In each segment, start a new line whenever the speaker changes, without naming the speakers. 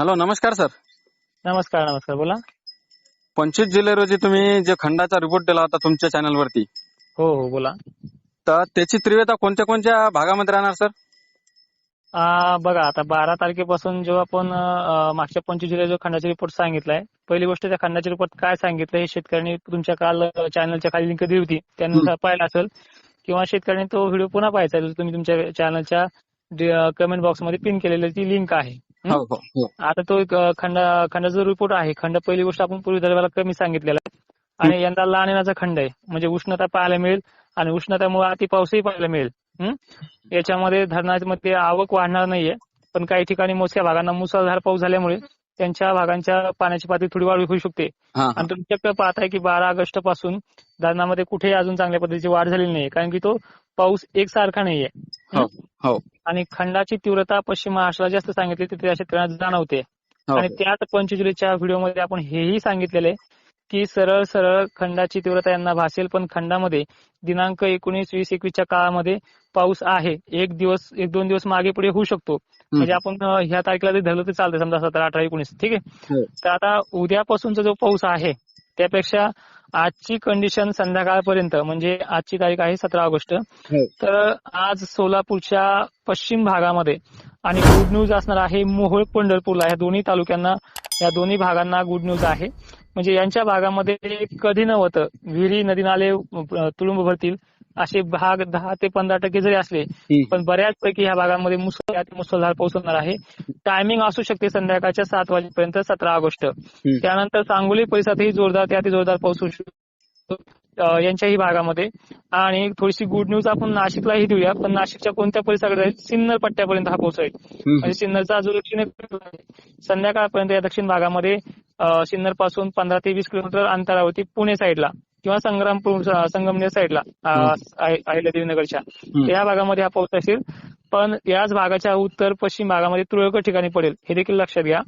Hello नमस्कार sir.
नमस्कार नमस्कार बोला.
पंचवीस जुलै रोजी तुम्ही जे खंडाचा रिपोर्ट दिला होता तुमच्या चॅनलवरती
हो हो बोला.
तर त्याची तीव्रता कोणत्या कोणत्या भागामध्ये राहणार सर?
आ, बघा आता बारा तारखेपासून जेव्हा आपण मागच्या पंचवीस जुलै जो खंडाचा रिपोर्ट सांगितलाय पहिली गोष्ट त्या खंडाचे रिपोर्ट काय सांगितलं हे शेतकऱ्यांनी तुमच्या काल चॅनलच्या खाली लिंक दिली होती. त्यानुसार पाहिलं असेल किंवा शेतकऱ्यांनी तो व्हिडिओ पुन्हा पाहायचा. तुम्ही तुमच्या चॅनलच्या कमेंट बॉक्समध्ये पिन केलेली ती लिंक आहे. आता तो एक अ, खंड खंडाचा जो रिपोर्ट आहे. खंड पहिली गोष्ट आपण पूर्वी दरबाराला कमी सांगितलेला आहे. आणि यंदा लहान येण्याचा खंड आहे. म्हणजे उष्णता पाहायला मिळेल आणि उष्णतेमुळे अति पाऊसही पाहायला मिळेल. हं? याच्यामध्ये धरणामध्ये आवक वाढणार नाहीये. पण काही ठिकाणी मोजक्या भागांना मुसळधार पाऊस झाल्यामुळे त्यांच्या भागांच्या पाण्याची पातळी थोडी वाढ होऊ शकते.
हा
आणि तुम्ही चक्क पाहताय की बारा ऑगस्टपासून धरणामध्ये कुठेही अजून चांगल्या पद्धतीची वाढ झालेली नाही कारण की तो पाऊस एकसारखा नाहीये.
हो हो.
आणि खंडाची तीव्रता पश्चिम महाराष्ट्राला जास्त सांगितली तिथे त्या शेतकऱ्यांना जाणवते.
हो.
आणि त्यात पंचजुलीच्या व्हिडिओमध्ये आपण हेही सांगितलेलं आहे की सरळ सरळ खंडाची तीव्रता यांना भासेल पण खंडामध्ये दिनांक एकोणीस वीस एकवीसच्या काळामध्ये पाऊस आहे. एक दिवस एक दोन दिवस मागे पुढे होऊ शकतो. म्हणजे आपण ह्या तारखेला जरी धरलं तर चालतं समजा सतरा अठरा एकोणीस ठीक आहे. तर आता उद्यापासूनचा जो पाऊस आहे त्यापेक्षा आजची कंडिशन संध्याकाळपर्यंत म्हणजे आजची तारीख आहे सतरा ऑगस्ट.
हो.
तर आज सोलापूरच्या पश्चिम भागामध्ये आणि गुड न्यूज असणार आहे मोहोळ पंढरपूरला. या दोन्ही तालुक्यांना या दोन्ही भागांना गुड न्यूज आहे. म्हणजे यांच्या भागामध्ये कधी नव्हतं विहिरी नदी नाले तुडुंब भरतील. असे भाग दहा ते पंधरा टक्के जरी असले. पण बऱ्याचपैकी ह्या भागामध्ये मुसळधार पाऊस होणार आहे. टायमिंग असू शकते संध्याकाळच्या सात वाजेपर्यंत सतरा ऑगस्ट. त्यानंतर सांगोली परिसरातही जोरदार ते अति जोरदार पाऊस होऊ शकतो यांच्याही भागामध्ये. आणि थोडीशी गुड न्यूज आपण नाशिकलाही देऊया पण नाशिकच्या कोणत्या परिसराकडे जाईल सिन्नर पट्ट्यापर्यंत हा पाऊस आहे. म्हणजे सिन्नरचा जो दक्षिण संध्याकाळपर्यंत या दक्षिण भागामध्ये सिन्नरपासून पंधरा ते वीस किलोमीटर अंतरावरती पुणे साईडला. किंवा संग्रामपूर संगमनेर साईडला अहिल्यादेवी नगरच्या तर या भागामध्ये हा पाऊस असेल. पण याच भागाच्या उत्तर पश्चिम भागामध्ये तुरळक ठिकाणी पडेल. हे देखील लक्षात घ्या.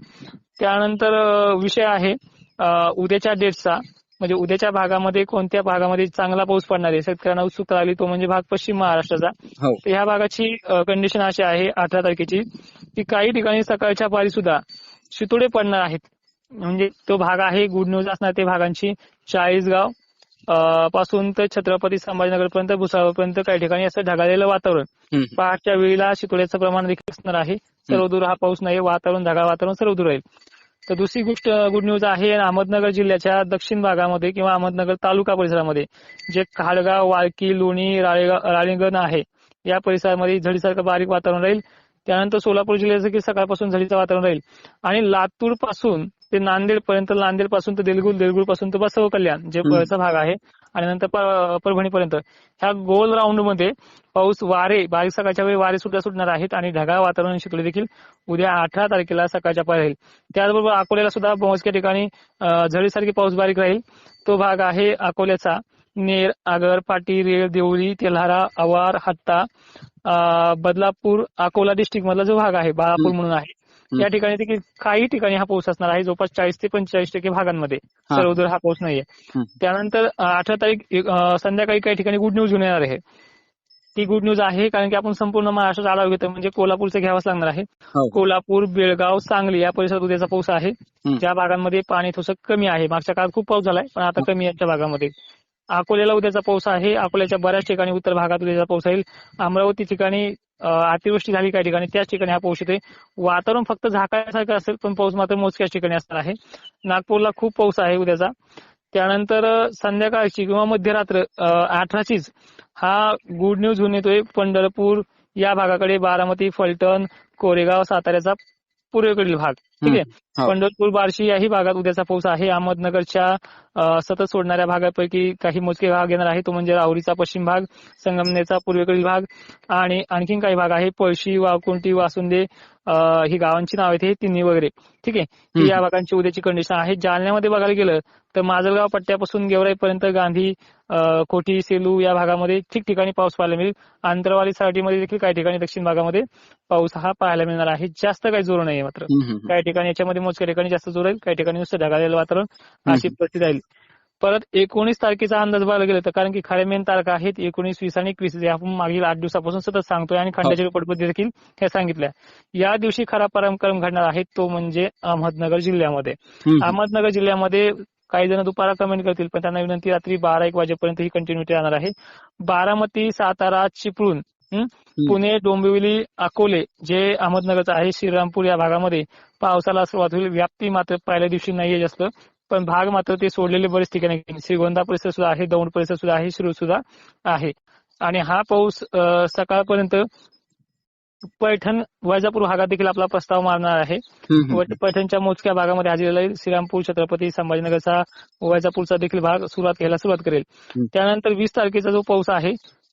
त्यानंतर विषय आहे उद्याच्या डेटचा. म्हणजे उद्याच्या भागामध्ये कोणत्या भागामध्ये चांगला पाऊस पडणार आहे? शेतकऱ्यांना उत्सुकता आली तो म्हणजे भाग पश्चिम महाराष्ट्राचा.
हो.
तर ह्या भागाची कंडिशन अशी आहे अठरा तारखेची की काही ठिकाणी सकाळच्या पारी सुद्धा शितोडे पडणार आहेत. म्हणजे तो भाग आहे गुड न्यूज असणार ते भागांची. चाळीसगाव पासून तर छत्रपती संभाजीनगर पर्यंत भुसावळपर्यंत काही ठिकाणी असं ढगाळलेलं वातावरण. पहाटच्या वेळेला शितोड्याचं प्रमाण देखील असणार आहे. सर्वदूर हा पाऊस नाही वातावरण ढगाळ वातावरण सर्वदूर राहील. तर दुसरी गोष्ट गुड न्यूज आहे अहमदनगर जिल्ह्याच्या दक्षिण भागामध्ये किंवा अहमदनगर तालुका परिसरामध्ये जे खाडगाव वाळकी लोणी राळेगाव राळेगण आहे या परिसरामध्ये झडीसारखं बारीक वातावरण राहील. त्यानंतर सोलापूर जिल्ह्याचं की सकाळपासून झडीचं वातावरण राहील. आणि लातूरपासून ते नांदेड पर्यंत नांदेडपासून तर देलगुर देलगुरपासून तर बसव कल्याण जे भाग आहे आणि नंतर परभणी पर्यंत ह्या गोल राऊंडमध्ये पाऊस वारे बारीक सकाळच्या वेळी वारे सुद्धा सुटणार आहेत आणि ढगाळ वातावरण शिकले देखील उद्या अठरा तारखेला सकाळच्या पारी राहील. त्याचबरोबर अकोल्याला सुद्धा मोजक्या ठिकाणी अं, झडीसारखी पाऊस बारीक राहील. तो भाग आहे अकोल्याचा. नेर आगर पाटी रेळ देवळी तेल्हारा अवार हट्टा अं, बदलापूर अकोला डिस्ट्रिक्ट मधला जो भाग आहे बाळापूर म्हणून आहे. या ठिकाणी देखील काही ठिकाणी हा पाऊस असणार आहे. जवळपास चाळीस ते पंचेचाळीस टक्के भागांमध्ये
हा.
सर्वदूर हा पाऊस नाहीये.
हं.
त्यानंतर अठरा तारीख संध्याकाळी काही ठिकाणी गुड न्यूज घेऊन येणार आहे. ती गुड न्यूज आहे कारण की आपण संपूर्ण महाराष्ट्राचा आढावा घेतो म्हणजे कोल्हापूरचं घ्यावंच लागणार आहे.
हो.
कोल्हापूर बेळगाव सांगली या परिसरात उद्याचा पाऊस आहे.
हं.
ज्या भागांमध्ये पाणी थोडंसं कमी आहे. मागच्या काळात खूप पाऊस झालाय पण आता कमी आहे त्या भागामध्ये. अकोल्याला उद्याचा पाऊस आहे. अकोल्याच्या बऱ्याच ठिकाणी उत्तर भागात उद्याचा पाऊस राहील. अमरावती ठिकाणी अतिवृष्टी झाली काही ठिकाणी त्याच ठिकाणी हा पाऊस येतोय. वातावरण फक्त झाकायसारखं असेल पण पाऊस मात्र मोजक्याच ठिकाणी असणार आहे. नागपूरला खूप पाऊस आहे उद्याचा. त्यानंतर संध्याकाळची किंवा मध्यरात्र अठराचीच हा गुड न्यूज घेऊन येतोय. पंढरपूर या भागाकडे बारामती फलटण कोरेगाव साताऱ्याचा पूर्वेकडील भाग. ठीक? आहे
हो.
पंढरपूर बार्शी याही भागात उद्याचा पाऊस आहे. अहमदनगरच्या सतत सोडणाऱ्या भागापैकी काही मोजके भाग येणार आहे तो म्हणजे राहुरीचा पश्चिम भाग संगमनेरचा पूर्वेकडील भाग आणि आणखीन काही भाग आहे. पळशी वाकुंटी वासुंदे ही गावांची नाव आहेत हे तिन्ही वगैरे. ठीक? आहे ही या भागांची उद्याची कंडिशन आहे. जालन्यामध्ये बघायला गेलं तर माजलगाव पट्ट्यापासून गेवराईपर्यंत गांधी कोठी सेलू या भागामध्ये ठिकठिकाणी पाऊस पाहायला मिळेल. आंतरवाली सराटीमध्ये देखील काही ठिकाणी दक्षिण भागामध्ये पाऊस हा पाहायला मिळणार आहे. जास्त काही जोर नाहीये मात्र. काही ठिकाणी याच्यामध्ये मोजक्या ठिकाणी जास्त जोर राहील काही ठिकाणी नुसतं ढगाळलेलं वातावरण अशी परिस्थिती राहील. परत एकोणीस तारखेचा अंदाज बघायला गेलं तर कारण की खऱ्या मेन तारखा आहेत एकोणीस वीस आणि एकवीस जे आपण मागील आठ दिवसापासून सतत सांगतोय आणि खंडाच्या रिपोर्टमध्ये देखील हे सांगितलंय. या दिवशी खरा पराक्रम घडणार आहे तो म्हणजे अहमदनगर जिल्ह्यामध्ये. अहमदनगर जिल्ह्यामध्ये काही जण दुपारा कमेंट करतील पण त्यांना विनंती रात्री बारा एक वाजेपर्यंत ही कंटिन्युटी राहणार आहे. बारामती सातारा चिपळूण हं? पुणे डोंबिवली अकोले जे अहमदनगरचं आहे श्रीरामपूर या भागामध्ये पावसाला सुरुवात होईल. व्याप्ती मात्र पहिल्या दिवशी नाहीये जास्त. पण भाग मात्र ते सोडलेले बरेच ठिकाणी. श्रीगोंदा परिसर सुद्धा आहे दौंड परिसर सुद्धा आहे शिरूर सुद्धा आहे. आणि हा पाऊस सकाळपर्यंत पैठण वैजापूर भागात देखील आपला प्रस्ताव मारणार आहे. पैठणच्या मोजक्या भागामध्ये हजेरी लाईल श्रीरामपूर छत्रपती संभाजीनगरचा वैजापूरचा देखील भाग सुरुवात घ्यायला सुरुवात करेल. त्यानंतर वीस तारखेचा जो पाऊस आहे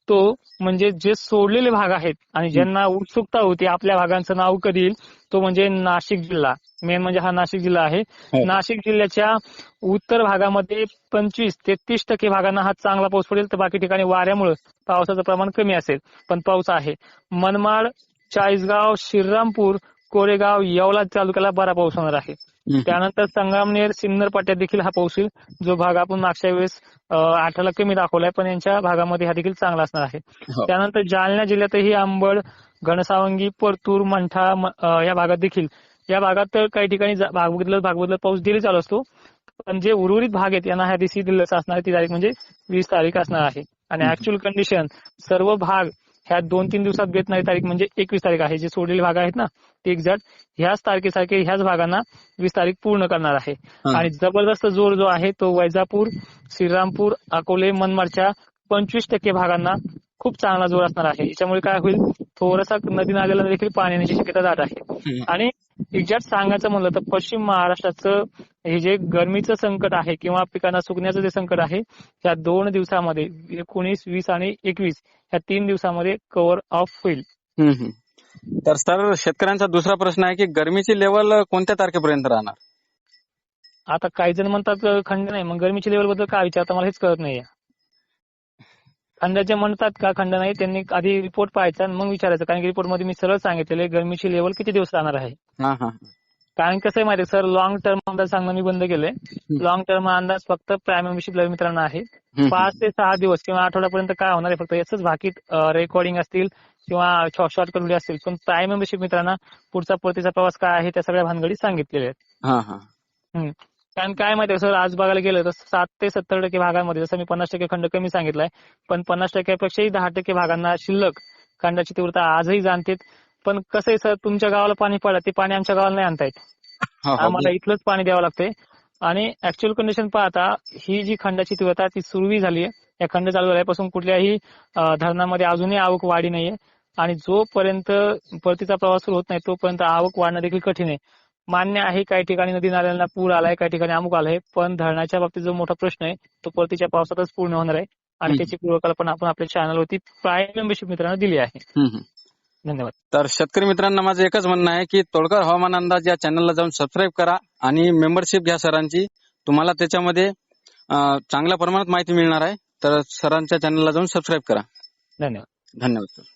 तो म्हणजे जे सोडलेले भाग आहेत आणि ज्यांना उत्सुकता होती आपल्या भागांचं नाव कधी येईल तो म्हणजे नाशिक जिल्हा. मेन म्हणजे हा नाशिक जिल्हा आहे.
हो.
नाशिक जिल्ह्याच्या उत्तर भागामध्ये पंचवीस ते तीस टक्के भागांना हा चांगला पाऊस पडेल तर बाकी ठिकाणी वाऱ्यामुळे पावसाचं प्रमाण कमी असेल. पण पाऊस आहे. मनमाड चाळीसगाव श्रीरामपूर कोरेगाव येवला तालुक्याला बरा पाऊस होणार आहे. त्यानंतर संगमनेर सिन्नर पाट्यात देखील हा पाऊस येईल जो भाग आपण मागच्या वेळेस आठाला कमी दाखवलाय पण यांच्या भागामध्ये हा देखील चांगला असणार आहे
हो.
त्यानंतर जालना जिल्ह्यातही अंबड घनसावंगी परतूर मंठा या भागात देखील या भागात तर काही ठिकाणी भाग बदलत भाग बदलत पाऊस डेली चालू असतो पण जे उर्वरित भाग आहेत यांना ह्या दिवशी दिल्लच असणार ती तारीख म्हणजे वीस तारीख असणार आहे आणि. ऍक्च्युअल कंडिशन सर्व भाग ह्या दोन तीन दिवसात बेतणारी तारीख म्हणजे एकवीस तारीख आहे जे सोडलेले भाग आहेत ना ते एक्झॅक्ट ह्याच तारखेसारखे ह्याच भागांना वीस तारीख पूर्ण करणार आहे. आणि जबरदस्त जोर जो आहे तो वैजापूर श्रीरामपूर अकोले मनमाडच्या पंचवीस टक्के भागांना खूप चांगला जोर असणार आहे याच्यामुळे काय होईल थोडासा नदी नाल्याला देखील पाणी येण्याची शक्यता दाट आहे. आणि एक्झॅक्ट सांगायचं म्हणलं तर पश्चिम महाराष्ट्राचं हे जे गरमीचं संकट आहे किंवा पिकांना सुकण्याचं जे संकट आहे या दोन दिवसामध्ये एकोणीस वीस आणि एकवीस या तीन दिवसामध्ये कव्हर ऑफ होईल.
तर सर शेतकऱ्यांचा दुसरा प्रश्न आहे की गरमीची लेवल कोणत्या तारखेपर्यंत राहणार?
आता काही जण म्हणतात खंड नाही मग गरमीच्या लेवलबद्दल काय विचारता मला हेच कळत नाहीये. खंडाचे म्हणतात का खंड नाही? त्यांनी आधी रिपोर्ट पाहायचा आणि मग विचारायचं. कारण की रिपोर्टमध्ये मी सरळ सांगितलेलं गरमीची लेवल किती दिवस राहणार आहे? कारण कसं आहे माहिती सर? लॉंग टर्म अंदाज सांगणं मी बंद केलंय. लॉंग टर्म अंदाज फक्त प्राईम मेंबरशिप मित्रांना आहे. पाच ते सहा दिवस किंवा आठवड्यापर्यंत काय होणार आहे फक्त याच बाकीत रेकॉर्डिंग असतील किंवा शॉर्ट व्हिडिओ असतील. पण प्राईम मेंबरशिप मित्रांना पुढचा परतीचा प्रवास काय आहे त्या सगळ्या भानगडी सांगितलेल्या आहेत. कारण काय माहितीये सर? आज बघायला गेलं तर सात ते सत्तर टक्के भागांमध्ये जसं मी पन्नास टक्के खंड कमी सांगितलाय पण पन्नास टक्क्यापेक्षाही दहा टक्के भागांना शिल्लक खंडाची तीव्रता आजही जाणते पण कसं आहे सर तुमच्या गावाला पाणी पडलं ते पाणी आमच्या गावाला नाही आणता येत. आम्हाला इथलंच पाणी द्यावं लागतंय आणि ऍक्च्युअल कंडिशन पाहता ही जी खंडाची तीव्रता ती सुरवी झाली आहे. या खंड चालू झाल्यापासून कुठल्याही धरणामध्ये अजूनही आवक वाढी नाहीये. आणि जोपर्यंत परतीचा प्रवास सुरू होत नाही तोपर्यंत आवक वाढणं देखील कठीण आहे. मान्य आहे काही ठिकाणी नदी नाल्यांना पूर आलाय काही ठिकाणी अमुक आलाय पण धरणाच्या बाबतीत जो मोठा प्रश्न आहे तो परतीच्या पावसातच पूर्ण होणार आहे. आणि. त्याची पूर्वकल्पना आपण आपल्या चॅनलवरती प्राईम मेंबरशिप मित्रांना दिली आहे. धन्यवाद.
तर शेतकरी मित्रांना माझं एकच म्हणणं आहे की तोडकर हवामान अंदाज या चॅनलला जाऊन सबस्क्राईब करा आणि मेंबरशिप घ्या सरांची. तुम्हाला त्याच्यामध्ये चांगल्या प्रमाणात माहिती मिळणार आहे. तर सरांच्या चॅनलला जाऊन सबस्क्राईब करा.
धन्यवाद.
धन्यवाद सर.